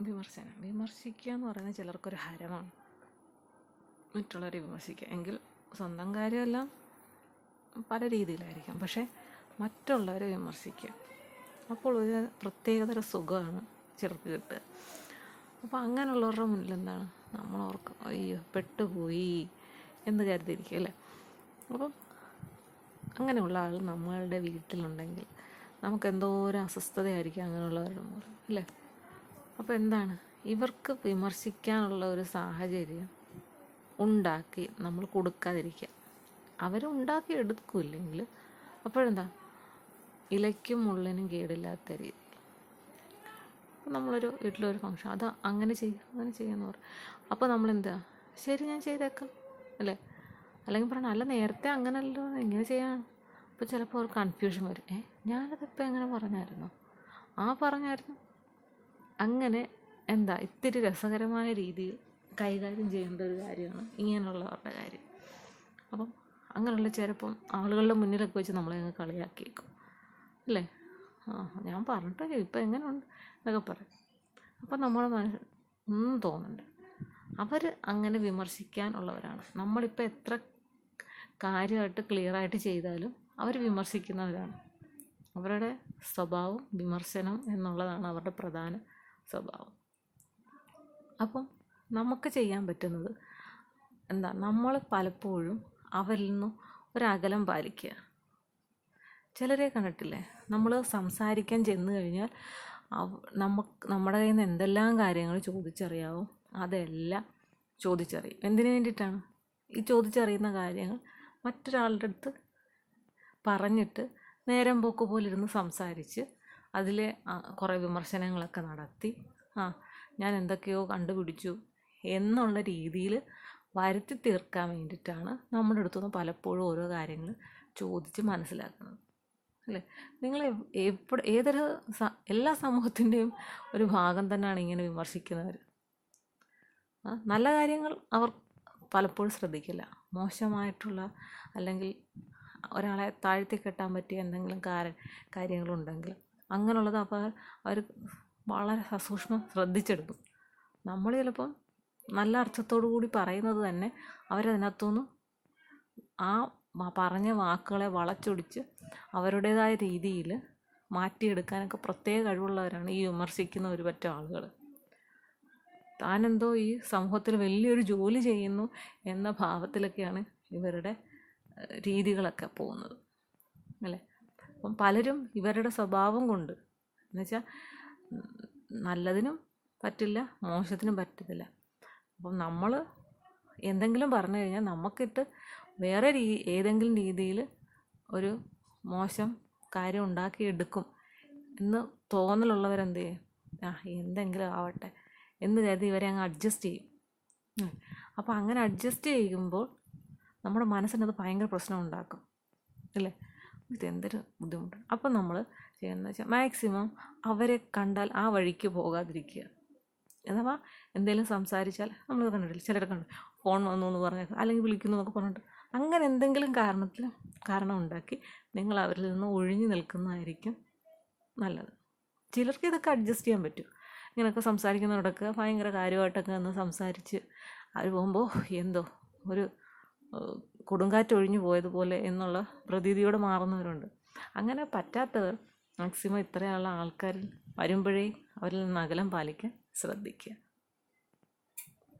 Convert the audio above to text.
വിമർശനം. വിമർശിക്കുക എന്ന് പറയുന്നത് ചിലർക്കൊരു ഹരമാണ്. മറ്റുള്ളവരെ വിമർശിക്കുക. എങ്കിൽ സ്വന്തം കാര്യമെല്ലാം പല രീതിയിലായിരിക്കും. പക്ഷേ മറ്റുള്ളവരെ വിമർശിക്കുക. അപ്പോൾ ഒരു പ്രത്യേകതര സുഖമാണ് ചിലർക്ക് കിട്ടുക. അപ്പോൾ അങ്ങനെയുള്ളവരുടെ മുന്നിൽ എന്താണ്? നമ്മൾ ഓർക്കും അയ്യോ പെട്ടുപോയി എന്ന് കരുതിയിരിക്കും അല്ലേ? അപ്പം അങ്ങനെയുള്ള ആൾ നമ്മളുടെ വീട്ടിലുണ്ടെങ്കിൽ നമുക്ക് എന്തോരം അസ്വസ്ഥതയായിരിക്കും അങ്ങനെയുള്ളവരുടെ മുമ്പിൽ അല്ലേ? അപ്പോൾ എന്താണ്? ഇവർക്ക് വിമർശിക്കാനുള്ള ഒരു സാഹചര്യം ഉണ്ടാക്കി നമ്മൾ കൊടുക്കാതിരിക്കുക. അവരുണ്ടാക്കി എടുക്കില്ലെങ്കിൽ അപ്പോഴെന്താ? ഇലയ്ക്കും മുള്ളിനും കേടില്ലാത്ത രീതിയിൽ. നമ്മളൊരു വീട്ടിലൊരു ഫങ്ഷൻ അത് അങ്ങനെ ചെയ്യുക അങ്ങനെ ചെയ്യാന്ന് പറയും. അപ്പോൾ നമ്മളെന്താ? ശരി ഞാൻ ചെയ്തേക്കാം. അല്ലേ? അല്ലെങ്കിൽ പറയണം അല്ല നേരത്തെ അങ്ങനല്ലോ എങ്ങനെ ചെയ്യാം അപ്പോൾ ചിലപ്പോൾ ഒരു കൺഫ്യൂഷൻ വരും. ഏ ഞാനതിപ്പോൾ എങ്ങനെ പറഞ്ഞായിരുന്നു? ആ പറഞ്ഞായിരുന്നു. അങ്ങനെ എന്താ ഇത്തിരി രസകരമായ രീതിയിൽ കൈകാര്യം ചെയ്യേണ്ട ഒരു കാര്യമാണ് ഇങ്ങനെയുള്ളവരുടെ കാര്യം. അപ്പം അങ്ങനെയുള്ള ചിലപ്പം ആളുകളുടെ മുന്നിലൊക്കെ വെച്ച് നമ്മളെ അങ്ങ് കളിയാക്കിയേക്കും. അല്ലേ? ആ ഞാൻ പറഞ്ഞിട്ട് ഇപ്പം എങ്ങനെയുണ്ട് എന്നൊക്കെ പറയും. അപ്പം നമ്മുടെ മനസ്സിൽ ഒന്നും തോന്നുന്നുണ്ട് അവർ അങ്ങനെ വിമർശിക്കാൻ വിമർശിക്കാനുള്ളവരാണ്. നമ്മളിപ്പോൾ എത്ര കാര്യമായിട്ട് ക്ലിയറായിട്ട് ചെയ്താലും അവർ വിമർശിക്കുന്നവരാണ്. അവരുടെ സ്വഭാവം വിമർശനം എന്നുള്ളതാണ് അവരുടെ പ്രധാന സ്വഭാവം. അപ്പം നമുക്ക് ചെയ്യാൻ പറ്റുന്നത് എന്താ? നമ്മൾ പലപ്പോഴും അവരിൽ നിന്നും ഒരകലം പാലിക്കുക. ചിലരെ കണ്ടിട്ടില്ലേ? നമ്മൾ സംസാരിക്കാൻ ചെന്ന് കഴിഞ്ഞാൽ നമുക്ക് നമ്മുടെ കയ്യിൽ നിന്ന് എന്തെല്ലാം കാര്യങ്ങൾ ചോദിച്ചറിയാവോ? അതെല്ലാം ചോദിച്ചറിയും. എന്തിനു വേണ്ടിയിട്ടാണ്? ഈ ചോദിച്ചറിയുന്ന കാര്യങ്ങൾ മറ്റൊരാളുടെ അടുത്ത് പറഞ്ഞിട്ട് നേരം പോക്ക് പോലെ ഇരുന്ന് സംസാരിച്ച് അതിലെ കുറേ വിമർശനങ്ങളൊക്കെ നടത്തി. ആ ഞാൻ എന്തൊക്കെയോ കണ്ടുപിടിച്ചു എന്നുള്ള രീതിയിൽ വരുത്തി തീർക്കാൻ വേണ്ടിയിട്ടാണ് നമ്മുടെ അടുത്തുനിന്ന് പലപ്പോഴും ഓരോ കാര്യങ്ങൾ ചോദിച്ച് മനസ്സിലാക്കുന്നത്. അല്ലേ? നിങ്ങൾ എവിടെ ഏതൊരു എല്ലാ സമൂഹത്തിന്റെയും ഒരു ഭാഗം തന്നെയാണ് ഇങ്ങനെ വിമർശിക്കുന്നവർ നല്ല കാര്യങ്ങൾ അവർ പലപ്പോഴും ശ്രദ്ധിക്കില്ല. മോശമായിട്ടുള്ള അല്ലെങ്കിൽ ഒരാളെ താഴ്ത്തി കെട്ടാൻ പറ്റിയ എന്തെങ്കിലും കാര കാര്യങ്ങളുണ്ടെങ്കിൽ അങ്ങനെയുള്ളത് അപ്പോൾ അവർ വളരെ സസൂക്ഷ്മം ശ്രദ്ധിച്ചെടുക്കും നമ്മൾ ചിലപ്പം നല്ല അർത്ഥത്തോടു കൂടി പറയുന്നത് തന്നെ അവരതിനകത്തുനിന്ന് ആ പറഞ്ഞ വാക്കുകളെ വളച്ചൊടിച്ച് അവരുടേതായ രീതിയിൽ മാറ്റിയെടുക്കാനൊക്കെ പ്രത്യേക കഴിവുള്ളവരാണ് ഈ വിമർശിക്കുന്ന ഒരു പറ്റം ആളുകൾ താനെന്തോ ഈ സമൂഹത്തിൽ വലിയൊരു ജോലി ചെയ്യുന്നു എന്ന ഭാവത്തിലൊക്കെയാണ് ഇവരുടെ രീതികളൊക്കെ പോകുന്നത്. അല്ലേ? അപ്പം പലരും ഇവരുടെ സ്വഭാവം കൊണ്ട്. എന്നുവെച്ചാൽ നല്ലതിനും പറ്റില്ല മോശത്തിനും പറ്റത്തില്ല. അപ്പം നമ്മൾ എന്തെങ്കിലും പറഞ്ഞു കഴിഞ്ഞാൽ നമുക്കിട്ട് വേറെ രീ ഏതെങ്കിലും രീതിയിൽ ഒരു മോശം കാര്യം ഉണ്ടാക്കിയെടുക്കും എന്ന് തോന്നലുള്ളവരെന്ത് ചെയ്യും ആ എന്തെങ്കിലും ആവട്ടെ. എന്ന് കരുതി ഇവരെ അങ്ങ് അഡ്ജസ്റ്റ് ചെയ്യും. അപ്പോൾ അങ്ങനെ അഡ്ജസ്റ്റ് ചെയ്യുമ്പോൾ നമ്മുടെ മനസ്സിനത് ഭയങ്കര പ്രശ്നം ഉണ്ടാക്കും. അല്ലേ? ഇതെന്തൊരു ബുദ്ധിമുട്ടാണ് അപ്പം നമ്മൾ ചെയ്യുന്നത് വെച്ചാൽ മാക്സിമം അവരെ കണ്ടാൽ ആ വഴിക്ക് പോകാതിരിക്കുക. അഥവാ എന്തെങ്കിലും സംസാരിച്ചാൽ നമ്മൾ കണ്ടിട്ടില്ല? ചിലരെ കണ്ടു ഫോൺ വന്നു എന്ന് പറഞ്ഞാൽ അല്ലെങ്കിൽ വിളിക്കുന്നു എന്നൊക്കെ പറഞ്ഞിട്ട് അങ്ങനെ എന്തെങ്കിലും കാരണത്തിൽ കാരണം ഉണ്ടാക്കി നിങ്ങൾ അവരിൽ നിന്ന് ഒഴിഞ്ഞു നിൽക്കുന്നതായിരിക്കും നല്ലത്. ചിലർക്ക് ഇതൊക്കെ അഡ്ജസ്റ്റ് ചെയ്യാൻ പറ്റും. ഇങ്ങനെയൊക്കെ സംസാരിക്കുന്നവരൊക്കെ ഭയങ്കര കാര്യമായിട്ടൊക്കെ ഒന്ന് സംസാരിച്ച് അവർ പോകുമ്പോൾ എന്തോ ഒരു കൊടുങ്കാറ്റ് ഒഴിഞ്ഞു പോയതുപോലെ എന്നുള്ള പ്രതീതിയോടെ മാറുന്നവരുണ്ട്. അങ്ങനെ പറ്റാത്തവർ മാക്സിമം ഇത്രയുള്ള ആൾക്കാരിൽ വരുമ്പോഴേ അവരിൽ നിന്ന് അകലം പാലിക്കാൻ ശ്രദ്ധിക്കുക.